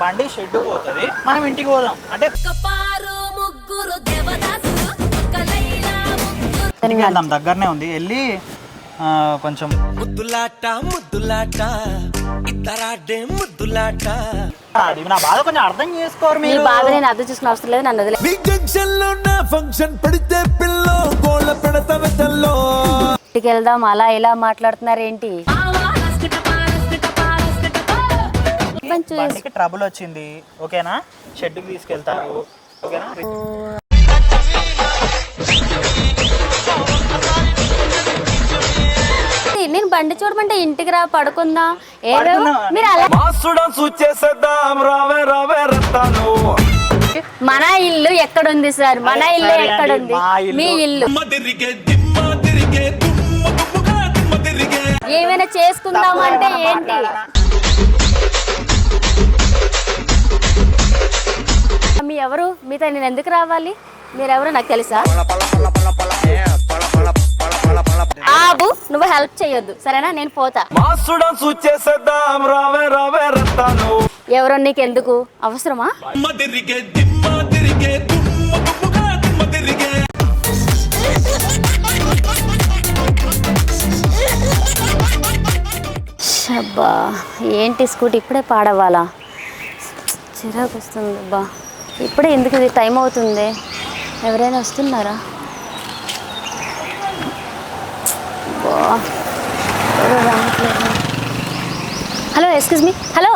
బండి షెడ్ పోతుంది. మనం ఇంటికి పోదాం. అంటే వెళ్దాం. దగ్గరనే ఉంది. వెళ్ళి కొంచెం ముద్దులాట ముద్దులాట ఇద్దరాడే ముద్దులాట. అది నా బాధ కొంచెం అర్థం చేసుకోరు మీ మీరు. బాధ నేను అర్థం చేసుకున్న అవసరం లేదు నన్ను వదిలే. మీ జంక్షన్లో నా ఫంక్షన్ పడితే పిల్లో గోళ్ళ పెడతా వెళ్దాం. అలా ఇలా మాట్లాడుతున్నారు ఏంటి? బండికి ట్రబుల్ వచ్చింది. ఓకేనా? షెడ్కి తీసుకెళ్తారు. ఓకేనా? నేను బండి చూడమంటే ఇంటికి రా పడుకుందా. మీరు అలా మాసుడం సూచేసేద్దాం రావే రావే రత్తాను. మన ఇల్లు ఎక్కడుంది సార్? మన ఇల్లు అండి, ఎక్కడుంది? మా ఇల్లు. మీ ఇల్లు. దిమ్మ ఎవరు? మీతో నేను ఎందుకు రావాలి? మీరెవరు నాకు తెలుసా? ఆబు నువ్వు హెల్ప్ చేయొద్దు. సరేనా? నేను పోతా. ఎవరో నీకు ఎందుకు అవసరమా షబ్బా ఏంటి స్కూటీ ఇప్పుడే పాడవ్వాలా? చిరాకు వస్తుంది అబ్బా. ఇప్పుడే ఎందుకు ఇది టైం అవుతుంది? ఎవరైనా వస్తున్నారా? Hello excuse me. హలో.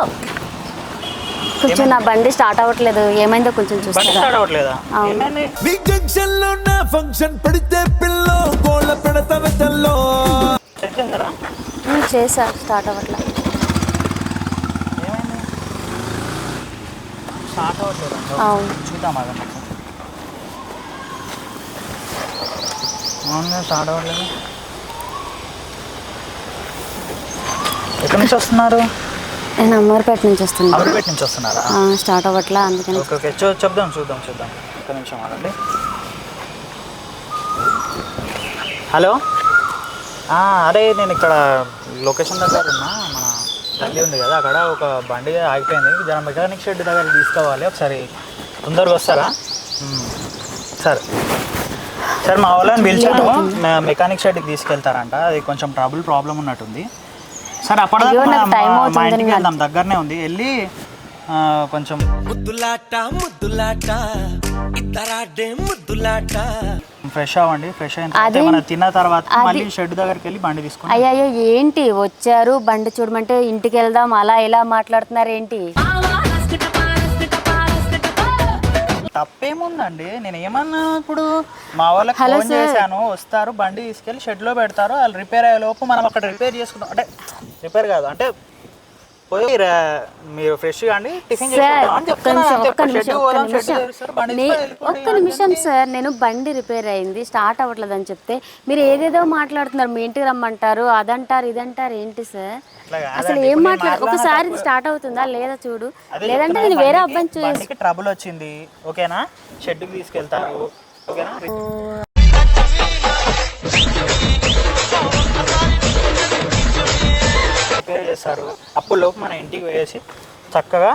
కొంచెం నా బండి స్టార్ట్ అవ్వట్లేదు. ఏమైందో కొంచెం చూస్తారా? స్టార్ట్ అవ్వట్లేదా. ఏమైంది మీ జంక్షన్లో నా ఫంక్షన్ పడితే పిల్లో గోళ్ళ పెడతా వెతల్లో చెక్ చేస్తారా ఉమ్, చేసా స్టార్ట్ అవ్వట్లేదు ఏమైంది స్టార్ట్ అవ్వట్లేదు అవును. చూద్దాం అదే. అవును స్టార్ట్ అవ్వట్లేదు. ఎక్కడి నుంచి వస్తున్నారు? నేను అమ్మవారిపేట నుంచి వస్తున్నా. అమీర్పేట నుంచి వస్తున్నారా? స్టార్ట్ అవ్వట్లా అందుకని. Okay okay. చూ చెప్దాం చూద్దాం చూద్దాం. ఒక్క నిమిషం ఆగండి. హలో? అరే నేను ఇక్కడ లొకేషన్ దగ్గర ఉన్నా. తల్లి ఉంది కదా అక్కడ ఒక బండి ఆగిపోయింది. జర మెకానిక్ షెడ్ దగ్గర తీసుకోవాలి. ఒకసారి తొందరగా వస్తారా. సరే. సార్ మా వాళ్ళని పిలిచాను. మెకానిక్ షెడ్కి తీసుకెళ్తారంట. అది కొంచెం ట్రబుల్ ప్రాబ్లం ఉన్నట్టుంది. సరే అప్పటిదాకా దగ్గరనే ఉంది. వెళ్ళి కొంచెం ముద్దులాట ముద్దులాట. ఇద్దరాడే ముద్దులాట. ఫ్రెష్ అవ్వండి. ఫ్రెష్ అయిన ఏమైనా తిన్న తర్వాత మళ్ళీ షెడ్ దగ్గరికి వెళ్ళి బండి తీసుకుని అయ్యయ్యో ఏంటి? వచ్చారు బండి చూడమంటే ఇంటికి వెళ్దాం అలా ఇలా మాట్లాడుతున్నారు ఏంటి? తప్పేముందండి? నేను ఏమన్నా ఇప్పుడు మా వాళ్ళకి ఫోన్. చేశాను వస్తారు బండి తీసుకెళ్ళి షెడ్లో పెడతారు వాళ్ళు రిపేర్ అయ్యే లోపు మనం అక్కడ రిపేర్ చేసుకుంటాం. అంటే రిపేర్ కాదు అంటే పోయి మీరు ఫ్రెష్ టిఫిన్ సార్ ఒక్క నిమిషం. ఒక్క నిమిషం నిమిషం. నిమిషం సార్ నేను బండి రిపేర్ అయింది స్టార్ట్ అవ్వట్లేదు అని చెప్తే మీరు ఏదేదో మాట్లాడుతున్నారు మీ ఇంటికి రమ్మంటారు అదంటారు ఇదంటారు ఏంటి సార్. అసలు ఏం మాట్లాడు ఒకసారి స్టార్ట్ అవుతుందా లేదా చూడు. లేదంటే నేను వేరే అబ్బాయిని చూసి ట్రబుల్ వచ్చింది ఓకేనా? షెడ్కి తీసుకెళ్తారు ఓకేనా? చేస్తారు. అప్పుడు లోపు మన ఇంటికి వేసి చక్కగా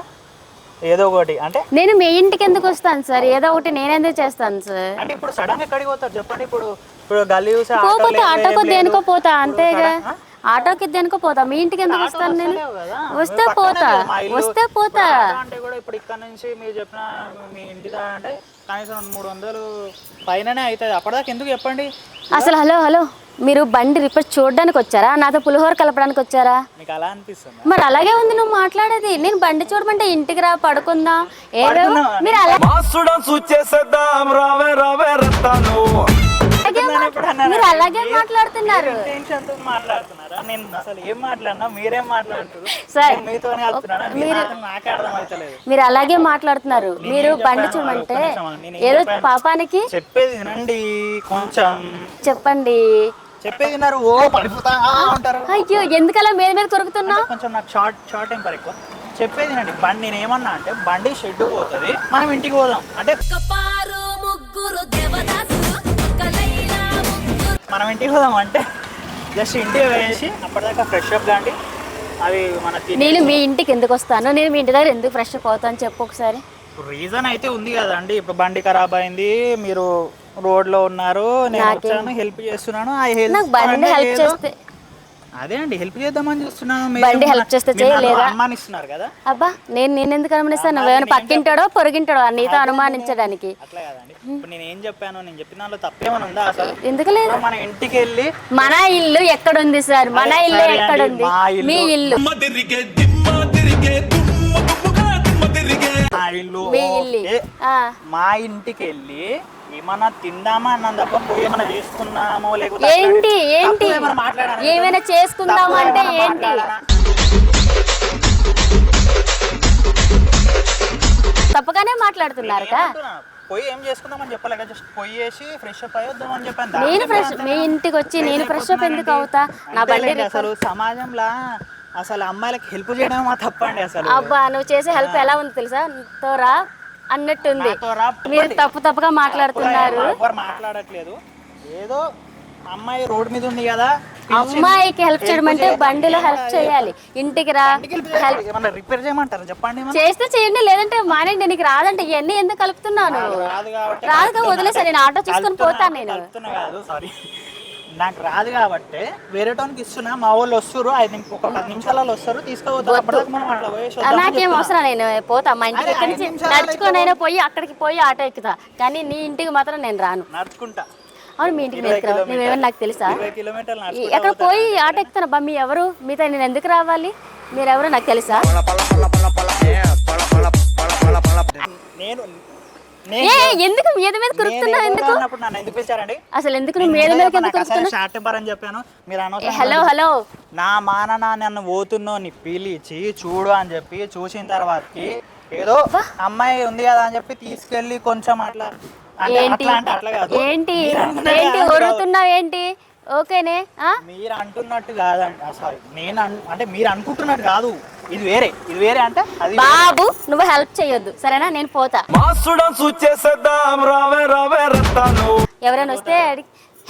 ఏదో ఒకటి అంటే నేను మీ ఇంటికి ఎందుకు వస్తాను సార్? ఏదో ఒకటి నేను ఎందుకు చేస్తాను సార్? అంటే ఇప్పుడు సడన్ ఎక్కడికి పోతారు చెప్పండి ఇప్పుడు. ఇప్పుడు గల్లీ చూసి పోతే ఆటోకో. దేనికో పోతా అంతేగా? ఆటోకి దేనికో పోతా. మీ ఇంటికి ఎందుకు వస్తాను నేను. వస్తే పోతా. వస్తే పోతా. అంటే కూడా ఇప్పుడు ఇక్కడ నుంచి మీరు చెప్పిన మీ ఇంటి అంటే కనీసం మూడు వందలు పైననే అవుతుంది. అప్పటిదాకా ఎందుకు చెప్పండి? అసలు హలో హలో. మీరు బండి రిపేర్ చూడడానికి వచ్చారా? నాతో పులిహోర కలపడానికి వచ్చారా? మీకు అలా అనిపిస్తుంది? మరి అలాగే ఉంది నువ్వు మాట్లాడేది. నేను బండి చూడమంటే ఇంటికి రా పడుకుందా. పడుకుందాం. మీరు అలా- మీరు అలాగే మాట్లాడుతున్నారు. టెన్షన్తో మాట్లాడుతున్నారా? నేను అసలు ఏం మాట్లాడినా మీరేం మాట్లాడుతున్నారు? సార్, మీరు నాకే అర్థం అవుతలేదు. మీరు అలాగే మాట్లాడుతున్నారు. మీరు బండి చూడమంటే ఏదో పాపానికి చెప్పేది వినండి కొంచెం చెప్పండి. చెప్పేది విన్నారు ఓ పడిపోతా అయ్యో ఎందుకలా మీద మీద కొరుకుతున్నా? కొంచెం నాకు షార్ట్ షార్ట్ టెంపర్ ఎక్కువ. చెప్పేది వినండి బండి నేను ఏమన్నా అంటే బండి షెడ్ పోతుంది మనం ఇంటికి పోదాం. అంటే ముగ్గురు మనం ఇంటికి పోదాం అంటే జస్ట్ ఇంటికి వేసి అప్పటిదాకా ఫ్రెష్ అప్ కాండి అవి మన నేను మీ ఇంటికి ఎందుకు వస్తాను? నేను మీ ఇంటి దగ్గర ఎందుకు ఫ్రెష్ అప్ అవుతాను చెప్పు ఒకసారి. రీజన్ అయితే ఉంది కదండి. ఇప్పుడు బండి ఖరాబ్ అయింది మీరు రోడ్లో ఉన్నారు నేను వచ్చాను హెల్ప్ చేస్తున్నాను నాకు బండి హెల్ప్ చేస్తే అదే అండి హెల్ప్ చేద్దామని చూస్తున్నాను. బండి help చేస్తే చేయలేదా? అనుమానిస్తున్నారు కదా? అబ్బా నేను నేను ఎందుకు అనుమానిస్తాను? నువ్వేమైనా పక్కింటాడో పొరుగింటాడో నీతో అనుమానించడానికి. అట్లా కదండి. ఇప్పుడు నేను ఏం చెప్పాను నేను చెప్పిన దాంట్లో తప్పేమైనా ఉందా? అసలు ఎందుకు లేదు? మన ఇంటికి వెళ్ళి మన ఇల్లు ఎక్కడుంది సార్? మన ఇల్లు అండి, ఎక్కడుంది? మా ఇల్లు. మా ఇల్లు మీ ఇల్లు ఓకే. ఆ, మా ఇంటికి వెళ్ళి ఏమన్నా తిందామా అన్న తప్ప పోయి ఏమన్నా చేసుకున్నామో లేకపోతే ఏంటి ఏంటి? తప్పు ఏమన్నా మాట్లాడానా? ఏమైనా చేసుకుందాం తప్పు అంటే ఏమన్నా ఏంటి? మాట్లాడానా? తప్పగానే మాట్లాడుతున్నారు? పోయి ఏం చేసుకుందామని చెప్పలేక జస్ట్ పోయి వేసి ఫ్రెష్ అప్ అయ్యొద్దాం అని చెప్పాను నేను ఫ్రెష్ మీ ఇంటికి వచ్చి నేను ఫ్రెష్ అప్ ఎందుకు అవుతా? నా బండి అసలు. సమాజంలో అసలు అమ్మాయిలకు హెల్ప్ చేయడం మా తప్పండి అసలు. అబ్బా నువ్వు చేసే హెల్ప్ ఎలా ఉంది తెలుసా? తోరా అన్నట్టుంది. మీరు తప్పు తప్పుగా మాట్లాడుతున్నారు. మాట్లాడట్లేదు. ఏదో అమ్మాయి రోడ్ మీద ఉంది కదా అమ్మాయికి హెల్ప్ చేయడం అంటే బండిలో హెల్ప్ చేయాలి. ఇంటికి రా రిపేర్ చేయమంటారు? చెప్పండి? చేస్తే చేయండి లేదంటే మానేయండి. నీకు రాదంటే ఇవన్నీ ఎందుకు కలుపుతున్నాను రాదుగా వదిలేసా నేను ఆటో చూసుకొని పోతాను నేను. నాకు రాదు కాబట్టి వేరే టోన్కి ఇస్తున్నా. మా వాళ్ళు వస్తారు ఐదు నిమి- ఒక పది నిమిషాలలో వస్తారు. తీసుకుపోతారు. అప్పటిదాకా మనం అట్లా పోయేసి ఆ, వద్దామని నాకేం. అవసరం నేను పోతా. మా ఇంటికి ఇక్కడి నుంచి నిమిషాలు నడుచుకొని పోయి అక్కడికి పోయి ఆటో ఎక్కుతా. కానీ నీ ఇంటికి మాత్రం నేను రాను. నడుచుకుంటా. అవును మీ ఇంటికి నేను నువ్వేమో నాకు తెలుసా? ఇరవై కిలోమీటర్లు ఈ- నడుచుకుంటా ఎక్కడ. పోయి ఆటో ఎక్కుతాను బా మీ ఎవరు? మీతో నేను ఎందుకు రావాలి? మీరెవరు నాకు తెలుసా? ఏ ఎందుకు? మీద మీద నేను కురుకుతున్నావు ఎందుకు? ఎందుకు పిలిచారండి? అసలు ఎందుకు నువ్వు మీద మీద ఎందుకు కురుకుతున్నావు? షార్ట్ టెంపర్ అని చెప్పాను. మీరు అనవసరం హలో హలో. నా మానన నన్ను పోతున్నావు నీ పిలిచి చూడు అని చెప్పి చూసిన తర్వాతకి ఏదో అమ్మాయి ఉంది కదా అని చెప్పి తీసుకెళ్ళి కొంచెం అట్లా అంటే ఏంటి? ఏంటి? ఏంటి. ఒరుగుతున్నావు ఏంటి? ఓకేనే? మీరు అంటున్నట్టు కాదండి. సారీ నేను అంటే మీరు అనుకుంటున్నట్టు కాదు. ఇది వేరే ఇది వేరే అంటే అది. బాబు నువ్వు హెల్ప్ చేయొద్దు. సరేనా? నేను పోతా. మాసుడా చేసేద్దాం రావే రావే రత్తాను. ఎవరైనా వస్తే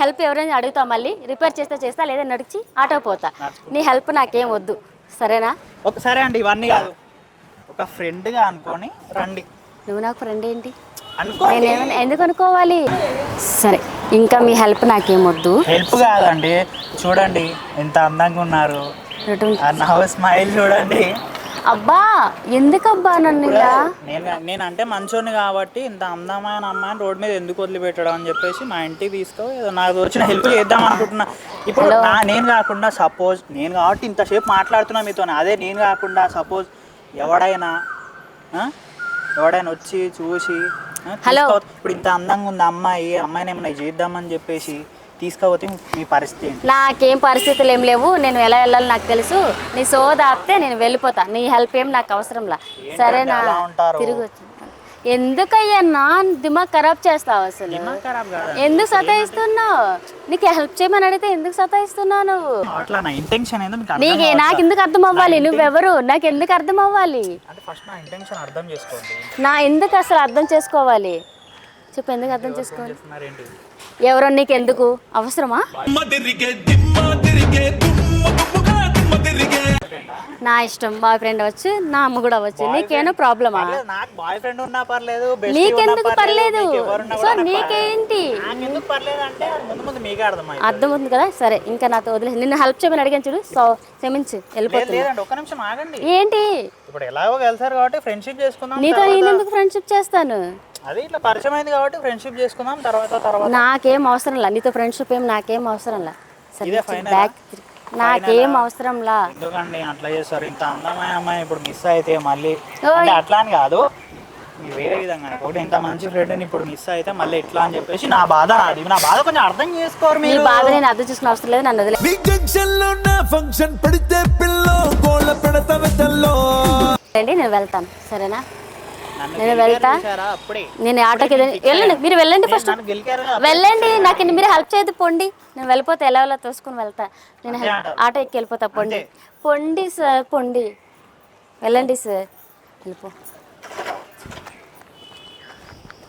హెల్ప్ ఎవరైనా అడుగుతా మళ్ళీ. రిపేర్ చేస్తే చేస్తా లేదా నడిచి ఆటో పోతా. నీ హెల్ప్ నాకేం వద్దు. సరేనా? ఒకసారి అండి ఇవన్నీ కాదు. ఒక ఫ్రెండ్గా అనుకొని రండి. నువ్వు నాకు ఫ్రెండ్ ఏంటి? అనుకో ఎందుకు అనుకోవాలి? సరే. ఇంకా మీ హెల్ప్ నాకేం వద్దు. హెల్ప్ కాదండి. చూడండి ఎంత అందంగా ఉన్నారు. స్మైల్ చూడండి. అబ్బా ఎందుకబ్బా నన్ను ఇలా? నేను అంటే మంచోని కాబట్టి ఇంత అందమైన అమ్మాయిని రోడ్ మీద ఎందుకు వదిలిపెట్టడం అని చెప్పేసి మా ఇంటికి తీసుకో ఏదో నాకు వచ్చిన హెల్ప్ చేద్దాం అనుకుంటున్నా. ఇప్పుడు నా నేను కాకుండా సపోజ్ నేను కాబట్టి ఇంతసేపు మాట్లాడుతున్నా మీతో అదే నేను కాకుండా సపోజ్ ఎవడైనా? ఎవడైనా వచ్చి చూసి హలో. ఇప్పుడు ఇంత అందంగా ఉంది అమ్మాయి అమ్మాయిని ఏమైనా చేద్దామని చెప్పేసి తీసుకపోతే మీ పరిస్థితి నాకేం పరిస్థితులు ఏం లేవు. నేను ఎలా వెళ్ళాలో నాకు తెలుసు. నీ సోద ఆపితే నేను వెళ్ళిపోతా. నీ హెల్ప్ ఏం నాకు అవసరంలా. సరేనా? తిరిగి వచ్చి. ఎందుకయ్యా? నా దిమాగ్ ఖరాబ్ చేస్తావు అసలు. ఎందుకు సతాయిస్తున్నావు? నీకు హెల్ప్ చేయమని అడిగితే ఎందుకు సతాయిస్తున్నావు నువ్వు? అట్లా నా ఇంటెన్షన్ ఏందో మీకు అర్థం నీకు. నాకు ఎందుకు అర్థం అవ్వాలి నువ్వెవరు నాకు ఎందుకు అర్థం అవ్వాలి అంటే ఫస్ట్ నా ఇంటెన్షన్ అర్థం చేసుకోండి. నా ఎందుకు అసలు అర్థం చేసుకోవాలి? చెప్పు ఎందుకు అర్థం చేసుకోవాలి? ఎవరో నీకు ఎందుకు అవసరమా నా ఇష్టం బాయ్ ఫ్రెండ్ అవ్వచ్చు నా అమ్మ కూడా అవ్వచ్చు. నీకేమైనా ప్రాబ్లమా నాకు బాయ్ ఫ్రెండ్ ఉన్నా పర్లేదు నీకెందుకు పర్లేదు సో నీకేంటి? పర్లేదు. నాకు ఎందుకు పర్లేదు అంటే అది ముందు ముందు మీకే అర్థమైంది అర్థం ఉంది కదా? సరే ఇంకా నాతో వదిలే. నిన్ను హెల్ప్ చేయమని అడిగాను చూడు సో క్షమించు ఆగండి. ఏంటి? ఇప్పుడు ఎలాగో కలిసారు కాబట్టి ఫ్రెండ్షిప్ చేసుకుందాం నీతో నేను ఎందుకు ఫ్రెండ్షిప్ చేస్తాను? అది ఇట్లా పరిచయం అయింది కాబట్టి ఫ్రెండ్షిప్ చేసుకుందాం తర్వాత తర్వాత. నాకేం అవసరం లా? నీతో ఫ్రెండ్షిప్ ఏం నాకేం అవసరం లా? సరే? బ్యాక్ నాకేం అవసరం లా ఎందుకండి అట్లా చేస్తారు? ఇంత అందమైన అమ్మాయి ఇప్పుడు మిస్ అయితే మళ్ళీ. అంటే అట్లా అని కాదు. వేరే విధంగా ఒకటి ఇంత మంచి ఫ్రెండ్ని ఇప్పుడు మిస్ అయితే మళ్ళీ ఎట్లా అని చెప్పేసి నా బాధ నాది నా బాధ కొంచెం అర్థం చేసుకోరు మీరు. బాధ నేను అర్థం చేసుకున్న అవసరం లేదు నన్ను వదిలే. నీ ఫంక్షన్ పడితే పిల్లో గోళ్ళ పెడత నేను వెళ్తాను. సరేనా? నేను వెళ్తా. నేను ఆటోకి వెళ్ళండి మీరు వెళ్ళండి ఫస్ట్ వెళ్ళండి నాకు మీరు హెల్ప్ చేయదు పొండి. నేను వెళ్ళిపోతే ఎలా ఎలా తోసుకుని వెళ్తా. నేను. ఆటో ఎక్కి వెళ్ళిపోతా పొండి. పొండి సార్ పొండి. వెళ్ళండి సార్. వెళ్ళిపో.